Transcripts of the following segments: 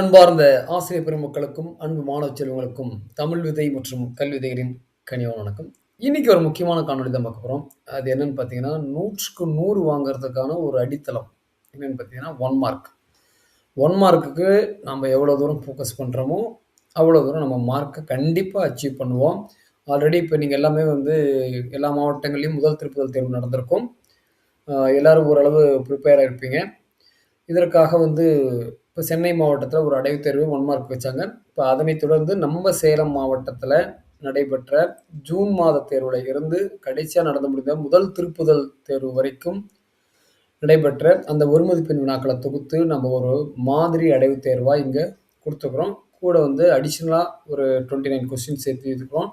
அன்பார்ந்த ஆசிரியர் பெருமக்களுக்கும் அன்பு மாணவ செல்வங்களுக்கும் தமிழ் விதை மற்றும் கல்விதைகளின் கனிவான வணக்கம். இன்னைக்கு ஒரு முக்கியமான காணொலி தான் பார்க்க போகிறோம் அது என்னன்னு பார்த்தீங்கன்னா நூற்றுக்கு நூறு வாங்குறதுக்கான ஒரு அடித்தளம். என்னன்னு பார்த்தீங்கன்னா ஒன் மார்க் ஒன் மார்க்குக்கு நம்ம எவ்வளோ தூரம் ஃபோக்கஸ் பண்ணுறோமோ அவ்வளோ தூரம் நம்ம மார்க்கை கண்டிப்பாக அச்சீவ் பண்ணுவோம். ஆல்ரெடி இப்போ நீங்கள் எல்லாமே வந்து எல்லா மாவட்டங்கள்லேயும் முதல் திருப்புதல் தேர்வு நடந்திருக்கும். எல்லோரும் எல்லாரும் ஓரளவு ப்ரிப்பேராக இருப்பீங்க. இதற்காக வந்து இப்போ சென்னை மாவட்டத்தில் ஒரு அடைவு தேர்வு ஒன் மார்க் வச்சாங்க. இப்போ அதனைத் தொடர்ந்து நம்ம சேலம் மாவட்டத்தில் நடைபெற்ற ஜூன் மாத தேர்வில் இருந்து கடைசியாக நடந்து முடிந்த முதல் திருப்புதல் தேர்வு வரைக்கும் நடைபெற்ற அந்த ஒரு மதிப்பெண் வினாக்களை தொகுத்து நம்ம ஒரு மாதிரி அடைவு தேர்வாக இங்கே கொடுத்துக்கிறோம் கூட வந்து அடிஷ்னலாக ஒரு டுவெண்ட்டி நைன் கொஸ்டின் சேர்த்து இருக்கிறோம்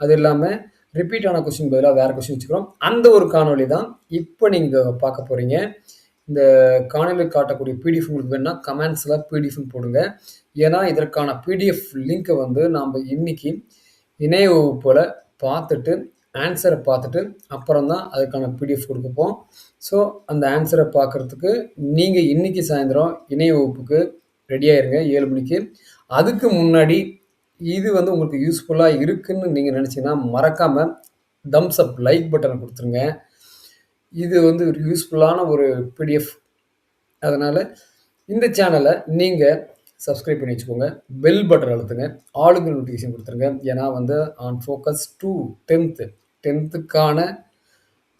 அது இல்லாமல் ரிப்பீட்டான கொஸ்டின் பதிலாக வேறு கொஸ்டின் வச்சுக்கிறோம். அந்த ஒரு காணொளி தான் இப்போ நீங்கள் பார்க்க போகிறீங்க இந்த காணொலி காட்டக்கூடிய பிடிஎஃப் உங்களுக்கு வேணால் கமெண்ட்ஸில் பிடிஎஃப்னு போடுங்க. ஏன்னா இதற்கான பிடிஎஃப் லிங்க்கை வந்து நாம் இன்னைக்கு இணைய வகுப்பில் பார்த்துட்டு ஆன்சரை பார்த்துட்டு அப்புறம் தான் அதுக்கான பிடிஎஃப் கொடுக்கப்போம் ஸோ அந்த ஆன்சரை பார்க்குறதுக்கு நீங்கள் இன்றைக்கி சாயந்தரம் இணைய வகுப்புக்கு ரெடியாயிருங்க ஏழு மணிக்கு. அதுக்கு முன்னாடி இது வந்து உங்களுக்கு யூஸ்ஃபுல்லாக இருக்குன்னு நீங்கள் நினச்சிங்கன்னா மறக்காமல் தம்ஸ் அப் லைக் பட்டனை கொடுத்துருங்க. இது வந்து ஒரு யூஸ்ஃபுல்லான ஒரு பிடிஎஃப் அதனால் இந்த சேனலை நீங்கள் சப்ஸ்கிரைப் பண்ணி வச்சுக்கோங்க. பெல் பட்டன் அழுத்துங்க. ஆளுங்க நோட்டிஃபிகேஷன் கொடுத்துருங்க. ஏன்னா வந்து ஆன் ஃபோக்கஸ் டூ டென்த்து டென்த்துக்கான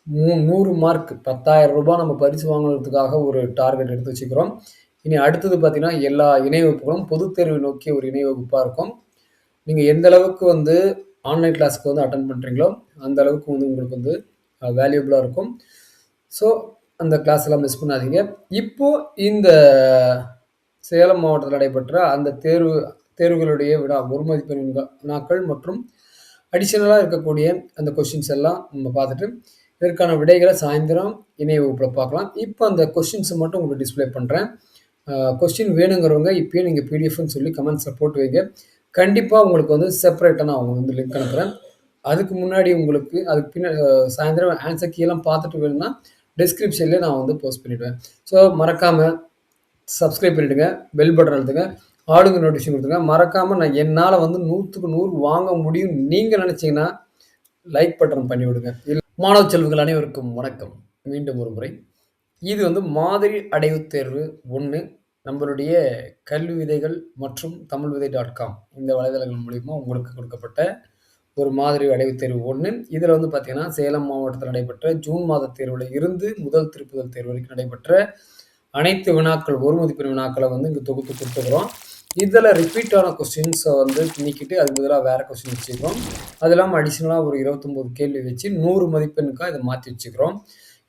மூ நூறு மார்க் பத்தாயிரம் ரூபாய் நம்ம பரிசு வாங்குறதுக்காக ஒரு டார்கெட் எடுத்து வச்சுக்கிறோம். இனி அடுத்தது பார்த்திங்கன்னா எல்லா இணை வகுப்புகளும் பொதுத் தேர்வை நோக்கிய ஒரு இணை வகுப்பாக இருக்கும். நீங்கள் எந்த அளவுக்கு வந்து ஆன்லைன் கிளாஸ்க்கு வந்து அட்டன் பண்ணுறீங்களோ அந்த அளவுக்கு வந்து உங்களுக்கு வந்து வேல்யூபிளாக இருக்கும். ஸோ அந்த கிளாஸ் எல்லாம் மிஸ் பண்ணாதீங்க. இப்போ இந்த சேலம் மாவட்டத்தில் நடைபெற்ற அந்த தேர்வு தேர்வுகளுடைய விடா ஒரு மதிப்பெண் வினாக்கள் மற்றும் அடிஷனலாக இருக்கக்கூடிய அந்த கொஷின்ஸ் எல்லாம் நம்ம பார்த்துட்டு இதற்கான விடைகளை சாயந்தரம் இணைய வகுப்பில் பார்க்கலாம். இப்போ அந்த கொஷின்ஸை மட்டும் உங்களுக்கு டிஸ்ப்ளே பண்ணுறேன் கொஸ்டின் வேணுங்கிறவங்க இப்போயே நீங்கள் பிடிஎஃப்னு சொல்லி கமெண்ட்ஸில் போட்டு வைங்க. கண்டிப்பாக உங்களுக்கு வந்து செப்பரேட்டாக நான் அவங்க வந்து லிங்க் அனுப்புகிறேன் அதுக்கு முன்னாடி உங்களுக்கு அதுக்கு பின்னாடி சாயந்தரம் ஆன்சர் கீழே பார்த்துட்டு வேணும்னா டிஸ்கிரிப்ஷன்லேயே நான் வந்து போஸ்ட் பண்ணிவிடுவேன் ஸோ மறக்காமல் சப்ஸ்கிரைப் பண்ணிவிடுங்க பெல் பட்டன் அழுத்துங்க ஆளுங்க நோட்டிஃபிகேஷன் கொடுத்துங்க மறக்காமல் நான் என்னால் வந்து நூற்றுக்கு நூறு வாங்க முடியும் நீங்கள் நினச்சிங்கன்னா லைக் பட்டன் பண்ணிவிடுங்க மாணவ செல்வங்கள் அனைவருக்கும் வணக்கம். மீண்டும் ஒரு முறை. இது வந்து மாதிரி அடைவு தேர்வு ஒன்று நம்மளுடைய கல்வி விதைகள் மற்றும் தமிழ் விதை டாட் காம் இந்த வலைதளங்கள் மூலிமா உங்களுக்கு கொடுக்கப்பட்ட ஒரு மாதிரி அடைவுத் தேர்வு. ஒன்று இதில் வந்து பார்த்தீங்கன்னா சேலம் மாவட்டத்தில் நடைபெற்ற ஜூன் மாத தேர்வில் இருந்து முதல் திருப்புதல் தேர்வு வரைக்கும் நடைபெற்ற அனைத்து வினாக்கள் ஒரு மதிப்பெண் வினாக்களை வந்து இங்கே தொகுத்து கொடுத்துக்கிறோம் இதில் ரிப்பீட்டான கொஸ்டின்ஸை வந்து நீக்கிட்டு அதுக்கு பதிலாக வேறு கொஸ்டின் வச்சுக்கிறோம் அது இல்லாமல் அடிஷ்னலாக ஒரு இருபத்தொம்போது கேள்வி வச்சு நூறு மதிப்பெண்ணுக்காக இதை மாற்றி வச்சுக்கிறோம்.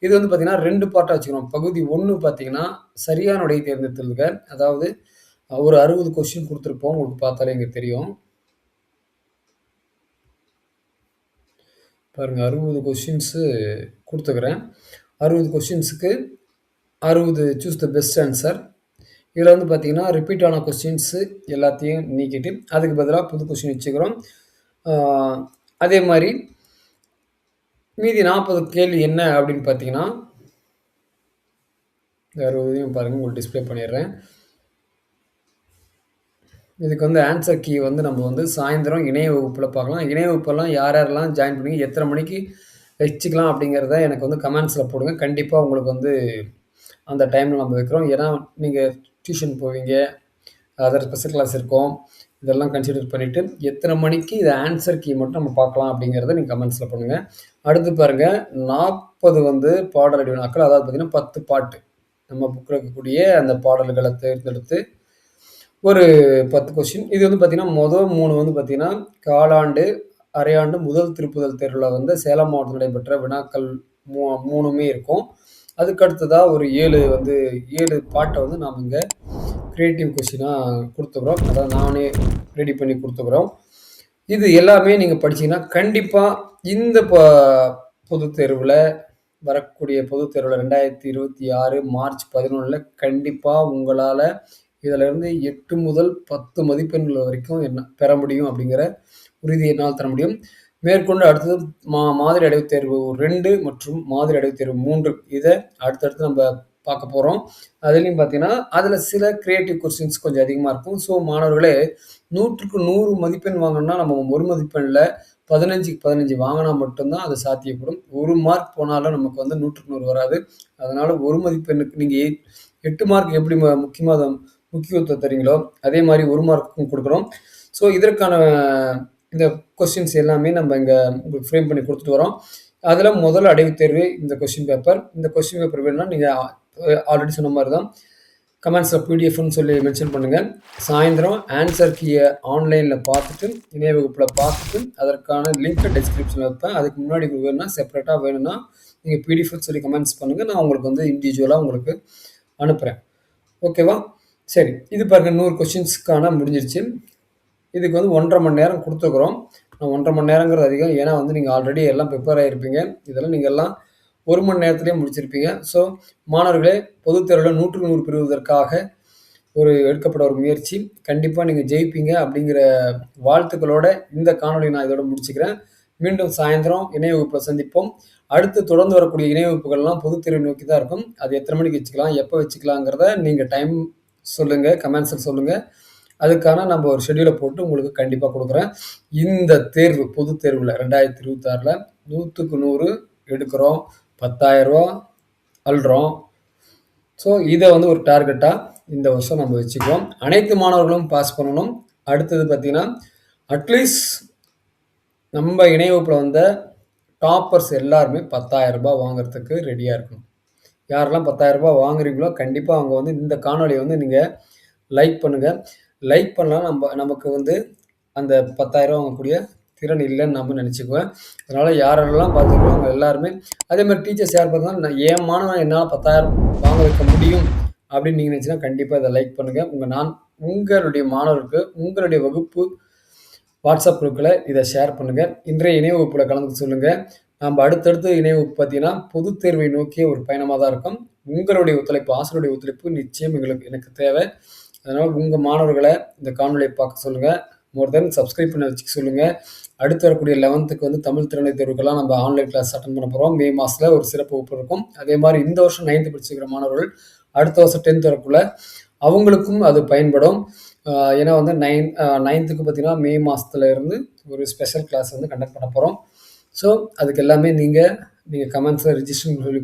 இது வந்து பார்த்தீங்கன்னா ரெண்டு பார்ட்டாக வச்சுக்கிறோம். பகுதி ஒன்று பார்த்தீங்கன்னா சரியான உடைய தேர்ந்தெடுத்துருக்க அதாவது ஒரு அறுபது கொஸ்டின் கொடுத்துருப்போம். உங்களுக்கு பார்த்தாலே எங்களுக்கு தெரியும். பாருங்க அறுபது கொஷின்ஸு கொடுத்துக்கிறேன் அறுபது கொஸ்டின்ஸுக்கு அறுபது சூஸ் த பெஸ்ட் ஆன்சர் இதில் வந்து பார்த்தீங்கன்னா ரிப்பீட்டான கொஸ்டின்ஸு எல்லாத்தையும் நீக்கிட்டு அதுக்கு பதிலாக புது கொஸ்டின் வச்சுக்கிறோம். அதே மாதிரி மீதி நாற்பது கேள்வி என்ன அப்படின்னு பார்த்தீங்கன்னா இந்த அறுபதையும் பாருங்கள் உங்களுக்கு டிஸ்ப்ளே பண்ணிடுறேன். இதுக்கு வந்து ஆன்சர் கீ வந்து நம்ம வந்து சாயந்தரம் இணைய வகுப்பில் பார்க்கலாம். இணைய வகுப்பெல்லாம் யார் யாரெல்லாம் ஜாயின் பண்ணி எத்தனை மணிக்கு வச்சுக்கலாம் அப்படிங்கிறத எனக்கு வந்து கமெண்ட்ஸில் போடுங்க. கண்டிப்பாக உங்களுக்கு வந்து அந்த டைமில் நம்ம வைக்கிறோம். ஏன்னா நீங்கள் டியூஷன் போவீங்க அதர் ஸ்பெஷல் கிளாஸ் இருக்கும் இதெல்லாம் கன்சிடர் பண்ணிவிட்டு எத்தனை மணிக்கு இது ஆன்சர் கீ மட்டும் நம்ம பார்க்கலாம் அப்படிங்கிறத நீங்கள் கமெண்ட்ஸில் பண்ணுங்கள் அடுத்து பாருங்கள் நாற்பது வந்து பாடல் வினாக்கள் அதாவது பார்த்திங்கன்னா பத்து பாட்டு. நம்ம புக்கில் இருக்கக்கூடிய அந்த பாடல்களை தேர்ந்தெடுத்து ஒரு பத்து கொஸ்டின் இது வந்து பார்த்தீங்கன்னா மொதல் மூணு வந்து பார்த்தீங்கன்னா காலாண்டு அரையாண்டு முதல் திருப்புதல் தேர்வில் வந்து சேலம் மாவட்டத்தில் நடைபெற்ற வினாக்கள் மூ மூணுமே இருக்கும். அதுக்கு அடுத்ததாக ஒரு ஏழு வந்து ஏழு பாட்டை வந்து நாம் இங்கே க்ரியேட்டிவ் கொஸ்டினாக கொடுத்துக்குறோம். அதாவது நானே ரெடி பண்ணி கொடுத்துக்குறோம். இது எல்லாமே நீங்கள் படிச்சீங்கன்னா கண்டிப்பாக இந்த ப பொதுத் தேர்வில் வரக்கூடிய பொதுத் தேர்வில் ரெண்டாயிரத்தி இருபத்தி ஆறு மார்ச் பதினொன்றில் கண்டிப்பாக உங்களால் இதிலிருந்து எட்டு முதல் பத்து மதிப்பெண்கள் வரைக்கும் என்ன பெற முடியும் அப்படிங்கிற உறுதியை என்னால் தர முடியும் மேற்கொண்டு அடுத்தது மா மாதிரி அடைவுத் தேர்வு ரெண்டு மற்றும் மாதிரி அடைவுத் தேர்வு மூன்று இதை அடுத்தடுத்து நம்ம பார்க்க போகிறோம் அதுலேயும் பார்த்தீங்கன்னா, அதில் சில கிரியேட்டிவ் கொஸ்டின்ஸ் கொஞ்சம் அதிகமாக இருக்கும். ஸோ மாணவர்களே 100க்கு 100 மதிப்பெண் வாங்கணும்னா, நம்ம ஒரு மதிப்பெண்ணில் பதினஞ்சுக்கு பதினஞ்சு வாங்கினா மட்டும்தான் அது சாத்தியப்படும். ஒரு மார்க் போனாலும் நமக்கு வந்து 100க்கு 100 வராது. அதனால் ஒரு மதிப்பெண்ணுக்கு நீங்கள் எட்டு மார்க் எப்படி முக்கியமாக முக்கியத்துவம் தரீங்களோ அதே மாதிரி ஒரு மார்க்குக்கும் கொடுக்குறோம் ஸோ இதற்கான இந்த கொஸ்டின்ஸ் எல்லாமே நம்ம இங்கே உங்களுக்கு ஃப்ரேம் பண்ணி கொடுத்துட்டு வரோம். அதில் முதல் அடைவு தேர்வு இந்த கொஸ்டின் பேப்பர். இந்த கொஸ்டின் பேப்பர் வேணும்னா நீங்கள் ஆல்ரெடி சொன்ன மாதிரி தான். கமெண்ட்ஸில் பிடிஎஃப்னு சொல்லி மென்ஷன் பண்ணுங்கள் சாயந்தரம் ஆன்சர் கீயை ஆன்லைனில் பார்த்துட்டு, இணைய வகுப்பில் பார்த்துட்டு, அதற்கான லிங்க்கை டிஸ்கிரிப்ஷனில் வைப்பேன். அதுக்கு முன்னாடி உங்களுக்கு வேணும்னா, செப்பரேட்டாக வேணும்னா, நீங்கள் பிடிஎஃப்னு சொல்லி கமெண்ட்ஸ் பண்ணுங்கள் நான் உங்களுக்கு வந்து இண்டிவிஜுவலாக உங்களுக்கு அனுப்புகிறேன் ஓகேவா? சரி. இது பாருங்க நூறு கொஸ்டின்ஸ்க்கான முடிஞ்சிருச்சு. இதுக்கு வந்து 1 1/2 மணி நேரம் கொடுத்துருக்குறோம் நான் 1 1/2 மணி நேரங்கிறது அதிகம். ஏன்னா வந்து நீங்கள் ஆல்ரெடி எல்லாம் ப்ரிப்பேர் ஆகிருப்பீங்க இதெல்லாம் நீங்கள் எல்லாம் ஒரு மணி நேரத்துலேயே முடிச்சிருப்பீங்க. ஸோ மாணவர்களே, பொதுத் தேர்வுல 100க்கு 100 பெறுவதற்காக ஒரு எடுக்கப்பட ஒரு முயற்சி. கண்டிப்பாக நீங்கள் ஜெயிப்பீங்க அப்படிங்கிற வாழ்த்துக்களோட இந்த காணொளிய நான் இதோட முடிச்சுக்கிறேன். மீண்டும் சாயந்தரம் இணைய வகுப்பை சந்திப்போம். அடுத்து தொடர்ந்து வரக்கூடிய இணைய வகுப்புகள்லாம் பொதுத் தேர்வை நோக்கி தான் இருக்கும். அது எத்தனை மணிக்கு வச்சுக்கலாம், எப்போ வச்சுக்கலாங்கிறத நீங்கள் டைம் சொல்லுங்க. கமெண்ட்ஸில் சொல்லுங்க. அதுக்கான நம்ம ஒரு ஷெடியூலை போட்டு உங்களுக்கு கண்டிப்பாக கொடுக்குறேன் இந்த தேர்வு பொதுத் தேர்வுல 2026ல 100க்கு 100 எடுக்கிறோம். ரூ. 10,000 அள்றோம். ஸோ இதை வந்து ஒரு டார்கெட்டாக இந்த வருஷம் நம்ம வச்சுக்குவோம். அனைத்து மாணவர்களும் பாஸ் பண்ணணும். அடுத்தது பார்த்திங்கன்னா அட்லீஸ்ட் நம்ம இணைய வந்த டாப்பர்ஸ் எல்லாருமே பத்தாயிரம் ரூபாய் வாங்குறதுக்கு ரெடியாக இருக்கணும். யாரெல்லாம் பத்தாயிரரூபா வாங்குறீங்களோ, கண்டிப்பாக அவங்க வந்து இந்த காணொலியை வந்து நீங்கள் லைக் பண்ணுங்கள் லைக் பண்ணலாம் நம்ம நமக்கு வந்து அந்த பத்தாயிரரூபா வாங்கக்கூடிய திறன் இல்லைன்னு நம்ம நினச்சிக்குவேன் அதனால் யாரெல்லாம் பார்க்குறீங்களோ அவங்க எல்லாருமே அதே டீச்சர்ஸ் யார் பார்த்தாலும் என் மாணவன் என்னால் பத்தாயிரம் வாங்க வைக்க முடியும் அப்படின்னு நீங்கள் நினச்சினா கண்டிப்பாக இதை லைக் பண்ணுங்கள் உங்கள் நான் உங்களுடைய மாணவருக்கு உங்களுடைய வகுப்பு வாட்ஸ்அப் குரூப்ல இதை ஷேர் பண்ணுங்கள் இன்றைய இணைய வகுப்பில் கலந்துக்க சொல்லுங்கள் நம்ம அடுத்தடுத்து இணைவு பார்த்தீங்கன்னா, பொதுத் தேர்வை நோக்கிய ஒரு பயணமாக தான் இருக்கும். உங்களுடைய ஒத்துழைப்பு, ஆசிரியருடைய ஒத்துழைப்பு நிச்சயம் எங்களுக்கு எனக்கு தேவை. அதனால் உங்கள் மாணவர்களை இந்த காணொலியை பார்க்க சொல்லுங்கள் மோர் தென் சப்ஸ்கிரைப் பண்ண வச்சுக்க சொல்லுங்கள் அடுத்து வரக்கூடிய 11த்துக்கு வந்து தமிழ் திறனை தேர்வுக்கெல்லாம் நம்ம ஆன்லைன் கிளாஸ் அட்டன் பண்ண போகிறோம் மே மாதத்தில் ஒரு சிறப்பு வகுப்பு இருக்கும். அதே மாதிரி இந்த வருஷம் நைன்த்து படிச்சிருக்கிற மாணவர்கள் அடுத்த வருஷம் 10த் வரக்குள்ள அவங்களுக்கும் அது பயன்படும். ஏன்னா வந்து நைன் நைன்த்துக்கு பார்த்தீங்கன்னா, மே மாசத்துல இருந்து ஒரு ஸ்பெஷல் கிளாஸ் வந்து கண்டக்ட் பண்ண போகிறோம் ஸோ அதுக்கு எல்லாமே நீங்க நீங்க கமெண்ட்ஸில் ரிஜிஸ்டர் சொல்லி